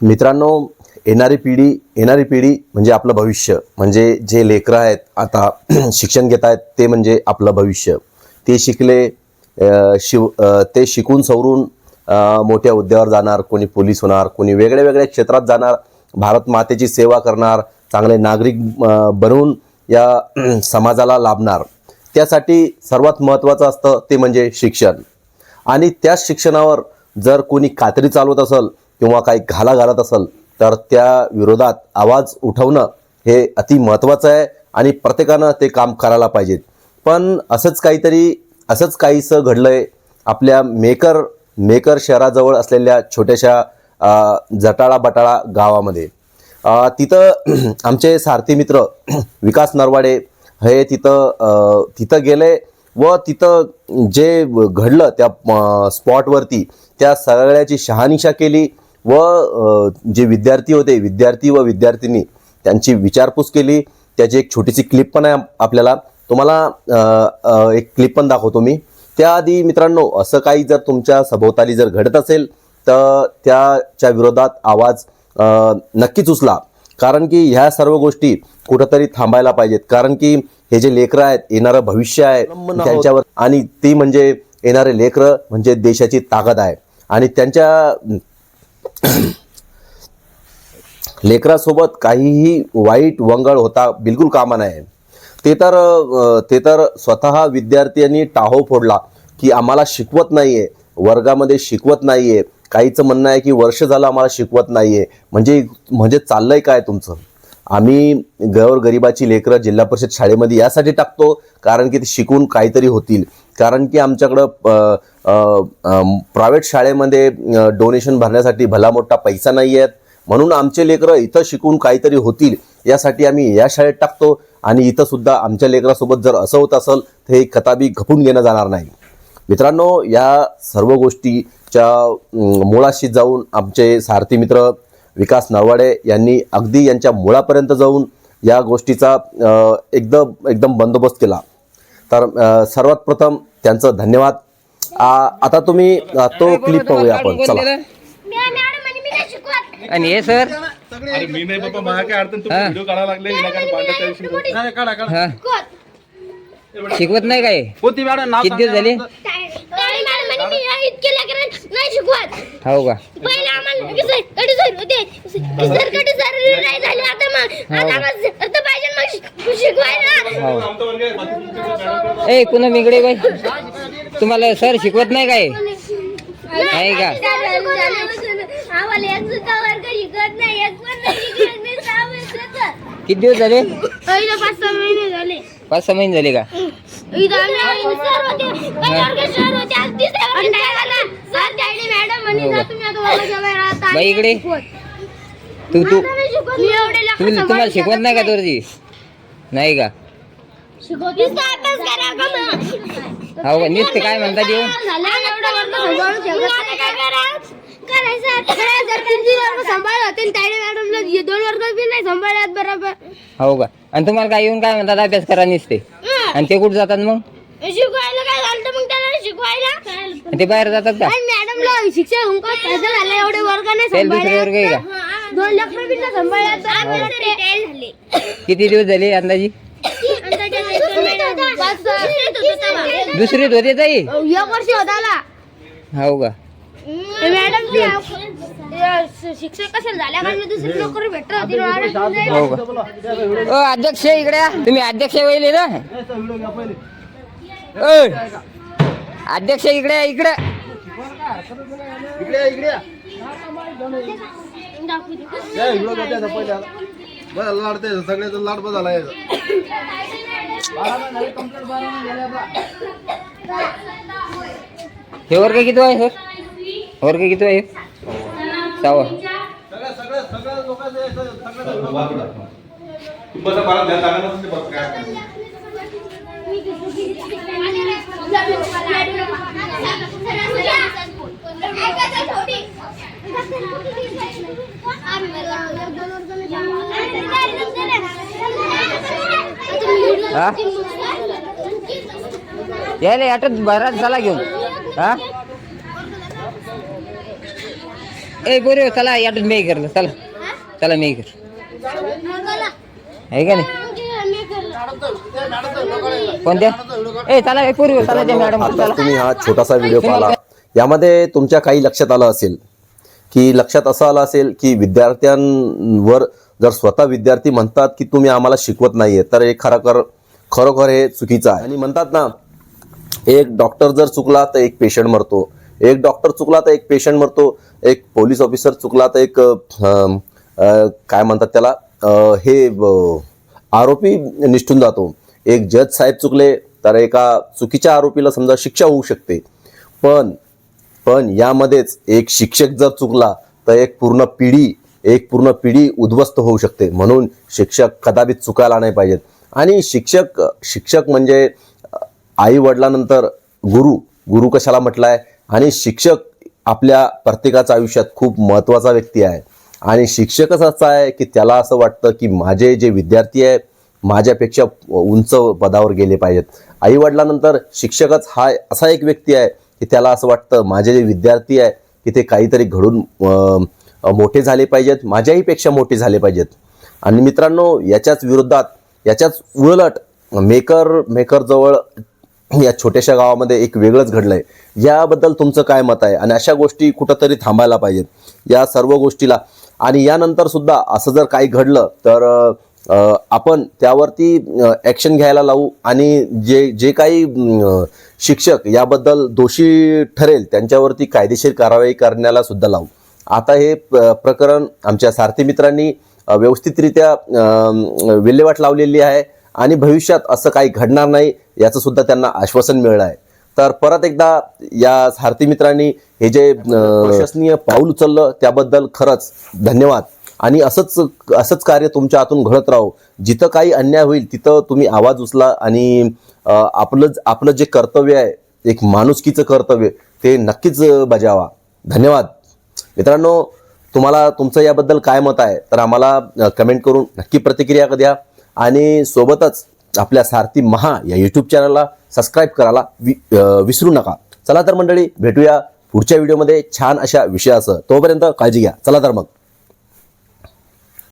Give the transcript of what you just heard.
मित्रांनो येणारी पिढी येणारी पिढी म्हणजे आपलं भविष्य. म्हणजे जे लेकरं आहेत आता शिक्षण घेत आहेत ते म्हणजे आपलं भविष्य. ते शिकले शिव ते शिकून सवरून मोठ्या हुद्द्यावर जाणार कोणी पोलीस होणार कोणी वेगळ्या वेगळ्या क्षेत्रात जाणार भारत मातेची सेवा करणार चांगले नागरिक बनवून या समाजाला लाभणार. त्यासाठी सर्वात महत्त्वाचं असतं ते म्हणजे शिक्षण. आणि त्याच शिक्षणावर जर कोणी कात्री चालवत असेल किंवा काही घाला घालत असेल तर त्या विरोधात आवाज उठवणं हे अति महत्त्वाचं आहे आणि प्रत्येकानं ते काम करायला पाहिजेत. पण असंच काहीतरी असंच काहीसं घडलं आहे आपल्या मेकर मेकर शहराजवळ असलेल्या छोट्याशा जटाळा बटाळा गावामध्ये. तिथं आमचे सारथी मित्र विकास नरवाडे हे तिथं तिथं गेले व तिथं जे घडलं त्या स्पॉटवरती त्या सगळ्याची शहानिशा केली. व जे विद्यार्थी होते विद्यार्थी व विद्यार्थिनी त्यांची विचारपूस केली. त्याची एक छोटीशी क्लिप पण आहे आपल्याला. तुम्हाला एक क्लिप पण दाखवतो मी. त्याआधी मित्रांनो असं काही जर तुमच्या सभोवताली जर घडत असेल तर त्याच्या विरोधात आवाज नक्कीच उचला. कारण की ह्या सर्व गोष्टी कुठंतरी थांबायला पाहिजेत. कारण की हे जे लेकरं आहेत येणारं भविष्य आहे त्यांच्यावर आणि ती म्हणजे येणारे लेकरं म्हणजे देशाची ताकद आहे. आणि त्यांच्या लेकरासोबत काहीही वाईट वंगळ होता बिलकुल कामा नाही ते तर ते तर स्वतः विद्यार्थ्यांनी टाहो फोडला की आम्हाला शिकवत नाही आहे वर्गामध्ये शिकवत नाहीये. काहीचं म्हणणं आहे की वर्ष झालं आम्हाला शिकवत नाही आहे म्हणजे म्हणजे चाललंय काय तुमचं? आम्ही गौर गरिबाची लेकरं जिल्हा परिषद शाळेमध्ये यासाठी टाकतो कारण की ते शिकून काहीतरी होतील. कारण की आमच्याकडं प्रायव्हेट शाळेमध्ये डोनेशन भरण्यासाठी भला मोठा पैसा नाही आहेत म्हणून आमचे लेकरं इथं शिकून काहीतरी होतील यासाठी आम्ही या शाळेत टाकतो. आणि इथं सुद्धा आमच्या लेकरासोबत जर असं होत असेल तर हे कताबी खपून घेणं जाणार नाही. मित्रांनो या सर्व गोष्टीच्या मुळाशी जाऊन आमचे सारथी मित्र विकास नरवाडे यांनी अगदी यांच्या मुळापर्यंत जाऊन या गोष्टीचा एकदम एकदम बंदोबस्त केला. तर सर्वात प्रथम त्यांचं धन्यवाद. आ- आता तुम्ही तो क्लिप पाहूया आपण. चला. आणि मी नाही शिकवत. आणि हे सर? अरे मी नाही बाबा मला काय अडचण? तुम्ही. व्हिडिओ काढायला लागले विनाकारण भांडत त्या दिवशी नाही, काढा काढा हा. शिकवत नाही काय? कोणती मॅडम? नाव किती दिवस झाले? ताई मॅडम आणि मी नाही इतके लेकरं नाही शिकवत. हो का? पहिले आम्हाला कसं कधी सर होते? सर कधी सर नाही झाले? आता मग आता आम्हाला अर्थ पाहिजे मग शिक- शिकवायला हो ए पुन्हा मिगडे काय तुम्हाला सर शिकवत नाही काय? नाही का? किती दिवस झाले? पाच सहा महिने झाले पाच सहा महिने झाले का? बाई इकडे. तू तू तुम्हाला शिकवत नाही का तुरजी नाही का? हो का? नुसते काय तायडे मॅडमला हे दोन वर्ग बी नाही सांभाळल्यात बरोबर. हो का? आणि तुम्हाला काय येऊन काय म्हणतात अभ्यास करा नुसते हं. आणि ते कुठं जातात मग? शिकवायला काय झालं तर मग त्याला शिकवायला? आणि ते बाहेर जातात का? मॅडमला शिक्षण झाला? एवढे वर्ग नाही दुसरे वर्ग आहे का? दोन किती दिवस झाले अंदाजी? दुसरीत होते ताई? एक वर्ष होताला. हो का? मॅडम शिक्षक कशाला झाल्या कारण मी दुसरी नोकरी भेटत होती हो का? ओ अध्यक्ष इकडे या. तुम्ही अध्यक्ष वहिले ना? अध्यक्ष इकडे या, इकडे इकडे या, इकडे लाडते सगळे लाड बदल आहे. हे वर्ग किती आहे? सर वर्ग किती आहे? सहावा हा? यायला बराच झाला घेऊन. हा? ए बोरे चला यातून मी करलं चला. चला मी कर आहे का नाही? कोणत्या? ए चला ए पूर्वी चला मॅडम. आता चला. तुम्ही हा छोटासा व्हिडिओ पाहिला. यामध्ये तुमच्या काही लक्षात आलं असेल की लक्षात असं आलं असेल की विद्यार्थ्यांवर जर स्वतः विद्यार्थी म्हणतात की तुम्ही आम्हाला शिकवत नाहीये तर हे खरोखर खरोखर हे चुकीचं आहे. आणि म्हणतात ना एक डॉक्टर जर चुकला तर एक पेशंट मरतो. एक डॉक्टर चुकला तर एक पेशंट मरतो. एक पोलीस ऑफिसर चुकला तर एक काय म्हणतात त्याला हे आरोपी निष्ठून जातो. एक जज साहेब चुकले तर एका चुकीच्या आरोपीला समजा शिक्षा होऊ शकते. पण पण यामध्येच एक शिक्षक जर चुकला तर एक पूर्ण पिढी एक पूर्ण पिढी उद्ध्वस्त होऊ शकते. म्हणून शिक्षक कदापित चुकायला नाही पाहिजेत. आणि शिक्षक शिक्षक म्हणजे आई वडिलानंतर गुरु गुरु कशाला म्हटलाय? आणि शिक्षक आपल्या प्रत्येकाच्या आयुष्यात खूप महत्त्वाचा व्यक्ती आहे. आणि शिक्षकच असा आहे की त्याला असं वाटतं की माझे जे विद्यार्थी आहे माझ्यापेक्षा उंच पदावर गेले पाहिजेत. आई वडिलानंतर शिक्षकच हा असा एक व्यक्ती आहे की त्याला असं वाटतं माझे जे विद्यार्थी आहे की ते काहीतरी घडून मोठे झाले पाहिजेत माझ्याहीपेक्षा मोठे झाले पाहिजेत. आणि मित्रांनो याच्याच विरोधात याच्याच उलट मेकर मेकरजवळ या छोट्याशा गावामध्ये एक वेगळंच घडलं आहे याबद्दल तुमचं काय मत आहे? आणि अशा गोष्टी कुठंतरी थांबायला पाहिजेत या सर्व गोष्टीला. आणि यानंतर सुद्धा असं जर काही घडलं तर आपण त्यावरती ॲक्शन घ्यायला लावू. आणि जे जे काही शिक्षक याबद्दल दोषी ठरेल त्यांच्यावरती कायदेशीर कारवाई करण्याला सुद्धा लावू. आता हे प्रकरण आमच्या सारथी मित्रांनी व्यवस्थितरित्या विल्हेवाट लावलेली आहे आणि भविष्यात असं काही घडणार नाही याचं सुद्धा त्यांना आश्वासन मिळलं आहे. तर परत एकदा या सारथी मित्रांनी हे जे प्रशासनीय पाऊल उचललं त्याबद्दल खरंच धन्यवाद. आणि असंच असंच कार्य तुमच्या हातून घडत राहो. जिथं काही अन्याय होईल तिथं तुम्ही आवाज उचला आणि आपलं आपलं जे कर्तव्य आहे एक माणुसकीचं कर्तव्य ते नक्कीच बजावा. धन्यवाद. मित्रांनो तुम्हाला तुमचं याबद्दल काय मत आहे तर आम्हाला कमेंट करून नक्की प्रतिक्रिया द्या आणि सोबतच आपल्या सारथी महा या यूट्यूब चॅनलला सबस्क्राईब करायला वि विसरू नका. चला तर मंडळी भेटूया पुढच्या व्हिडिओमध्ये छान अशा विषयासह तोपर्यंत काळजी घ्या. चला तर मग.